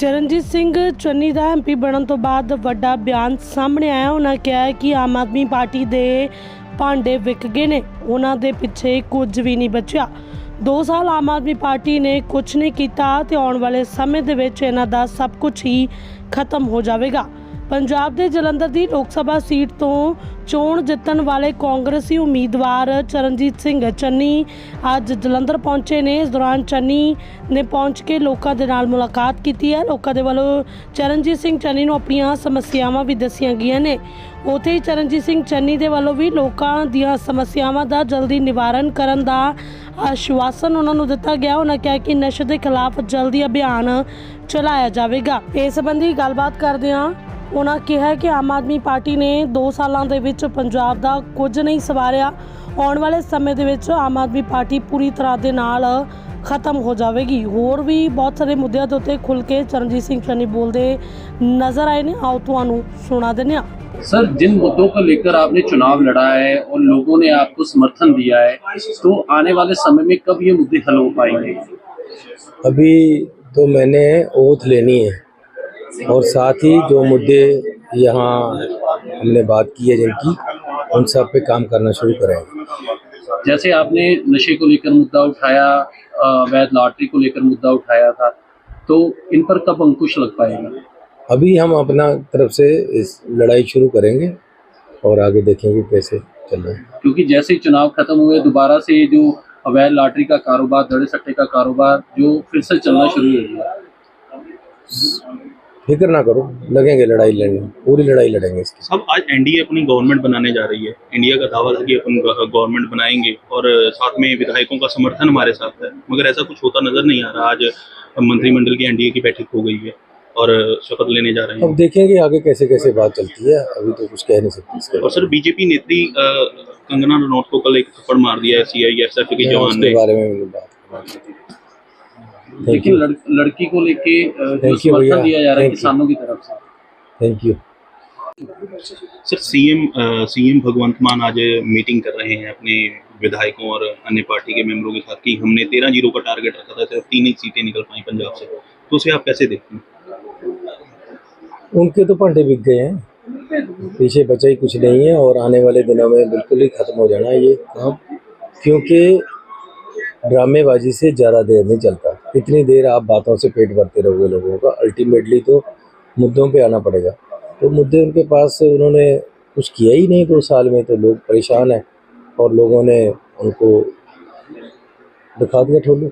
ਚਰਨਜੀਤ ਸਿੰਘ ਚੰਨੀ ਦਾ ਐਮਪੀ ਬਣਨ ਤੋਂ ਬਾਅਦ ਵੱਡਾ ਬਿਆਨ ਸਾਹਮਣੇ ਆਇਆ। ਉਹਨਾਂ ਕਿਹਾ ਕਿ ਆਮ ਆਦਮੀ ਪਾਰਟੀ ਦੇ ਭਾਂਡੇ ਵਿਕ ਗਏ ਨੇ। ਉਹਨਾਂ ਦੇ ਪਿੱਛੇ ਕੁਝ ਵੀ ਨਹੀਂ ਬਚਿਆ। 2 ਸਾਲ ਆਮ ਆਦਮੀ ਪਾਰਟੀ ਨੇ ਕੁਝ ਨਹੀਂ ਕੀਤਾ ਤੇ ਆਉਣ ਵਾਲੇ ਸਮੇਂ ਦੇ ਵਿੱਚ ਇਹਨਾਂ ਦਾ ਸਭ ਕੁਝ ਹੀ ਖਤਮ ਹੋ ਜਾਵੇਗਾ। ਪੰਜਾਬ ਦੇ ਜਲੰਧਰ ਦੀ ਲੋਕ ਸਭਾ ਸੀਟ ਤੋਂ ਚੋਣ ਜਿੱਤਣ ਵਾਲੇ ਕਾਂਗਰਸੀ ਉਮੀਦਵਾਰ ਚਰਨਜੀਤ ਸਿੰਘ ਚੰਨੀ ਅੱਜ ਜਲੰਧਰ ਪਹੁੰਚੇ ਨੇ। ਇਸ ਦੌਰਾਨ ਚੰਨੀ ਨੇ ਪਹੁੰਚ ਕੇ ਲੋਕਾਂ ਦੇ ਨਾਲ ਮੁਲਾਕਾਤ ਕੀਤੀ ਹੈ। ਲੋਕਾਂ ਦੇ ਵੱਲੋਂ ਚਰਨਜੀਤ ਸਿੰਘ ਚੰਨੀ ਨੂੰ ਆਪਣੀਆਂ ਸਮੱਸਿਆਵਾਂ ਵੀ ਦੱਸੀਆਂ ਗਈਆਂ ਨੇ। ਉਥੇ ਹੀ ਚਰਨਜੀਤ ਸਿੰਘ ਚੰਨੀ ਦੇ ਵੱਲੋਂ ਵੀ ਲੋਕਾਂ ਦੀਆਂ ਸਮੱਸਿਆਵਾਂ ਦਾ ਜਲਦੀ ਨਿਵਾਰਨ ਕਰਨ ਦਾ ਆਸ਼ਵਾਸਨ ਉਹਨਾਂ ਨੂੰ ਦਿੱਤਾ ਗਿਆ। ਉਹਨਾਂ ਕਿਹਾ ਕਿ ਨਸ਼ੇ ਦੇ ਖਿਲਾਫ ਜਲਦੀ ਅਭਿਆਨ ਚਲਾਇਆ ਜਾਵੇਗਾ। ਇਸ ਸੰਬੰਧੀ ਗੱਲਬਾਤ ਕਰਦੇ ਹਾਂ ਉਹਨਾਂ ਕਿਹਾ ਕਿ ਆਮ ਆਦਮੀ ਪਾਰਟੀ ਨੇ 2 ਸਾਲਾਂ ਦੇ ਵਿੱਚ ਪੰਜਾਬ ਦਾ ਕੁਝ ਨਹੀਂ ਸਵਾਰਿਆ ਆਉਣ ਵਾਲੇ ਸਮੇਂ ਦੇ ਵਿੱਚ ਆਮ ਆਦਮੀ ਪਾਰਟੀ ਪੂਰੀ ਤਰ੍ਹਾਂ ਦੇ ਨਾਲ ਖਤਮ ਹੋ ਜਾਵੇਗੀ ਹੋਰ ਵੀ ਬਹੁਤ ਸਾਰੇ ਮੁੱਦਿਆਂ ਦੇ ਉੱਤੇ ਖੁੱਲ ਕੇ ਚਰਨਜੀਤ ਸਿੰਘ ਚੰਨੀ ਬੋਲਦੇ ਨਜ਼ਰ ਆਏ ਨੇ ਆਓ ਤੁਹਾਨੂੰ ਸੁਣਾ ਦਿੰਦੇ ਹਾਂ सर जिन मुद्दों को लेकर आपने चुनाव लड़ा है और लोगों ने आपको समर्थन दिया है तो आने वाले समय में कब ये मुद्दे हल हो पाएंगे अभी तो मैंने ओथ लेनी है और साथ ही जो मुद्दे यहाँ हमने बात की है जिनकी उन सब पे काम करना शुरू करेंगे जैसे आपने नशे को लेकर मुद्दा उठाया अवैध लॉटरी को लेकर मुद्दा उठाया था तो इन पर कब अंकुश लग पाएगा? अभी हम अपना तरफ़ से इस लड़ाई शुरू करेंगे और आगे देखेंगे कैसे चल रहा है। क्योंकि जैसे ही चुनाव खत्म हुए दोबारा से जो अवैध लॉटरी का कारोबार दड़े सट्टे का कारोबार जो फिर से चलना शुरू हो गया। फ़िक्र ना करो लगेंगे लड़ाई लड़ने पूरी लड़ाई लड़ेंगे इसकी। अब आज एनडीए अपनी गवर्नमेंट बनाने जा रही है। इंडिया का दावा था कि अपन गवर्नमेंट बनाएँगे और साथ में विधायकों का समर्थन हमारे साथ है। मगर ऐसा कुछ होता नज़र नहीं आ रहा। आज मंत्रिमंडल की एनडीए की बैठक हो गई है और शपथ लेने जा रहे हैं। अब देखेंगे आगे कैसे कैसे बात चलती है। अभी तो कुछ कह नहीं सकते और सर बीजेपी नेत्री कंगना रनौत को कल एक थप्पड़ मार दिया है सी आई एस एफ़ के जवान ने। बारे में बात लड़, लड़की को लेके. समर्थन दिया जा रहा है किसानों की तरफ़ से। Thank you sir CM CM Bhagwant Mann आज मीटिंग कर रहे हैं अपने विधायकों और अन्य पार्टी के मेंबरों के साथ कि हमने तेरह ज़ीरो का टारगेट रखा था सिर्फ़ तीन ही सीटें निकल पाई पंजाब से। तो उसे आप कैसे देखते हैं? उनके तो भांडे बिक गए हैं। पीछे बचा ही कुछ नहीं है और आने वाले दिनों में बिल्कुल ही खत्म हो जाना है ये काम क्योंकि ड्रामेबाजी से ज़्यादा देर नहीं चलता। इतनी देर आप बातों से पेट भरते रहोगे लोगों का अल्टीमेटली तो मुद्दों पे आना पड़ेगा। तो मुद्दे उनके पास से उन्होंने कुछ किया ही नहीं दो साल में तो लोग परेशान हैं और लोगों ने उनको दिखा दिया ठोलू।